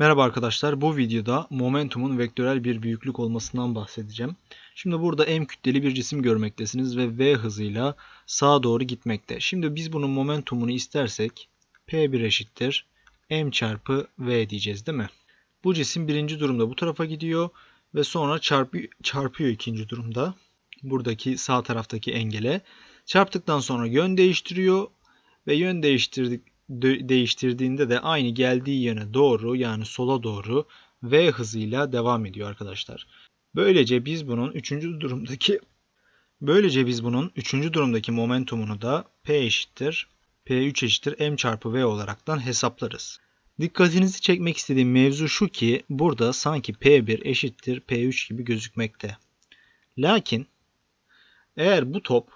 Merhaba arkadaşlar. Bu videoda momentumun vektörel bir büyüklük olmasından bahsedeceğim. Şimdi burada m kütleli bir cisim görmektesiniz ve v hızıyla sağa doğru gitmekte. Şimdi biz bunun momentumunu istersek p1 eşittir m çarpı v diyeceğiz değil mi? Bu cisim birinci durumda bu tarafa gidiyor ve sonra çarpı, çarpıyor ikinci durumda. Buradaki sağ taraftaki engele. Çarptıktan sonra yön değiştiriyor ve yön değiştirdik de- değiştirdiğinde de aynı geldiği yöne doğru yani sola doğru v hızıyla devam ediyor arkadaşlar. Böylece biz bunun üçüncü durumdaki böylece biz bunun üçüncü durumdaki momentumunu da p eşittir p3 eşittir m çarpı v olaraktan hesaplarız. Dikkatinizi çekmek istediğim mevzu şu ki burada sanki p1 eşittir p3 gibi gözükmekte. Lakin eğer bu top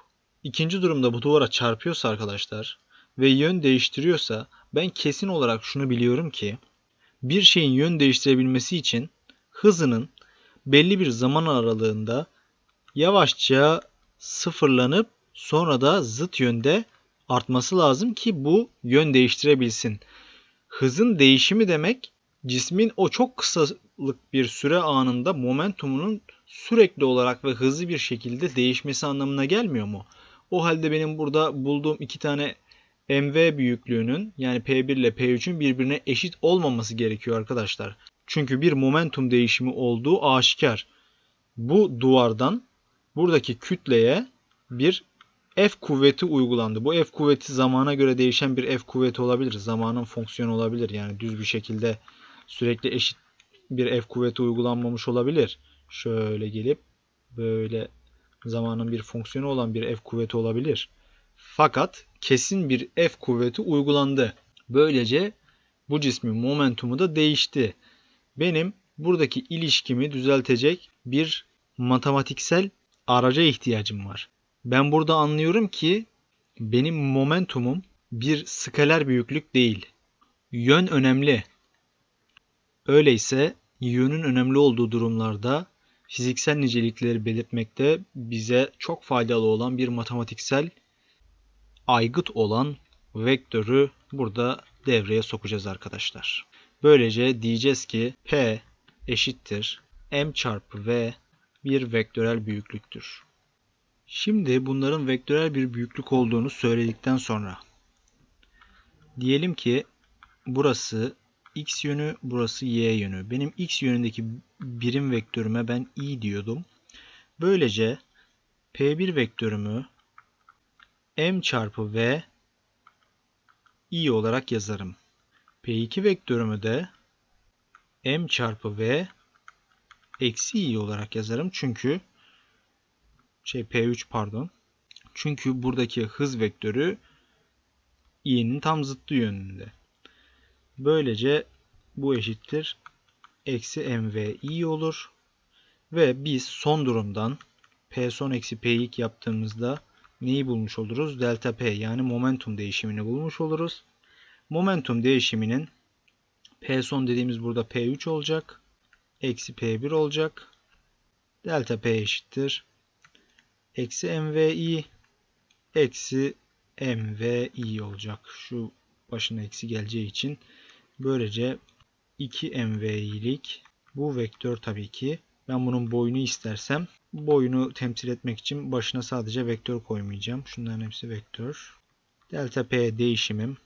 ikinci durumda bu duvara çarpıyorsa arkadaşlar ve yön değiştiriyorsa ben kesin olarak şunu biliyorum ki bir şeyin yön değiştirebilmesi için hızının belli bir zaman aralığında yavaşça sıfırlanıp sonra da zıt yönde artması lazım ki bu yön değiştirebilsin. Hızın değişimi demek cismin o çok kısalık bir süre anında momentumunun sürekli olarak ve hızlı bir şekilde değişmesi anlamına gelmiyor mu? O halde benim burada bulduğum iki tane mv büyüklüğünün yani P1 ile P3'ün birbirine eşit olmaması gerekiyor arkadaşlar. Çünkü bir momentum değişimi olduğu aşikar. Bu duvardan buradaki kütleye bir F kuvveti uygulandı. Bu F kuvveti zamana göre değişen bir F kuvveti olabilir. Zamanın fonksiyonu olabilir. Yani düz bir şekilde sürekli eşit bir F kuvveti uygulanmamış olabilir. Şöyle gelip böyle zamanın bir fonksiyonu olan bir F kuvveti olabilir. Fakat kesin bir F kuvveti uygulandı. Böylece bu cismin momentumu da değişti. Benim buradaki ilişkimi düzeltecek bir matematiksel araca ihtiyacım var. Ben burada anlıyorum ki benim momentumum bir skaler büyüklük değil. Yön önemli. Öyleyse yönün önemli olduğu durumlarda fiziksel nicelikleri belirtmekte bize çok faydalı olan bir matematiksel aygıt olan vektörü burada devreye sokacağız arkadaşlar. Böylece diyeceğiz ki P eşittir M çarpı V bir vektörel büyüklüktür. Şimdi bunların vektörel bir büyüklük olduğunu söyledikten sonra diyelim ki burası x yönü, burası y yönü. Benim x yönündeki birim vektörüme ben i diyordum. Böylece P1 vektörümü m çarpı v i olarak yazarım. P2 vektörümü de m çarpı v eksi i olarak yazarım. Çünkü şey P3 pardon. Çünkü buradaki hız vektörü i'nin tam zıttı yönünde. Böylece bu eşittir eksi mv i olur. Ve biz son durumdan p son eksi p ilk yaptığımızda neyi bulmuş oluruz? Delta P yani momentum değişimini bulmuş oluruz. Momentum değişiminin P son dediğimiz burada P3 olacak. Eksi P1 olacak. Delta P eşittir. Eksi MVI eksi MVI olacak. Şu başına eksi geleceği için böylece 2 MVI'lik bu vektör tabii ki ben bunun boyunu istersem boyunu temsil etmek için başına sadece vektör koymayacağım. Şunların hepsi vektör. Delta P değişimim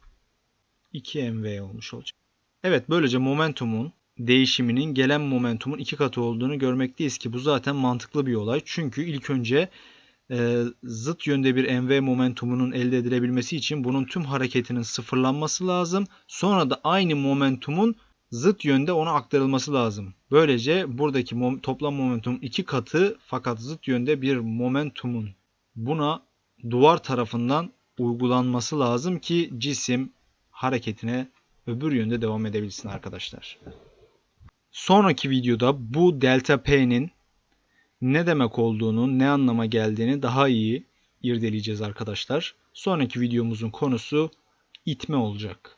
2mv olmuş olacak. Evet böylece momentumun değişiminin gelen momentumun iki katı olduğunu görmekteyiz ki bu zaten mantıklı bir olay. Çünkü ilk önce e, zıt yönde bir mv momentumunun elde edilebilmesi için bunun tüm hareketinin sıfırlanması lazım. Sonra da aynı momentumun zıt yönde ona aktarılması lazım. Böylece buradaki mom toplam momentum iki katı fakat zıt yönde bir momentumun buna duvar tarafından uygulanması lazım ki cisim hareketine öbür yönde devam edebilsin arkadaşlar. Sonraki videoda bu delta P'nin ne demek olduğunu, ne anlama geldiğini daha iyi irdeleyeceğiz arkadaşlar. Sonraki videomuzun konusu itme olacak.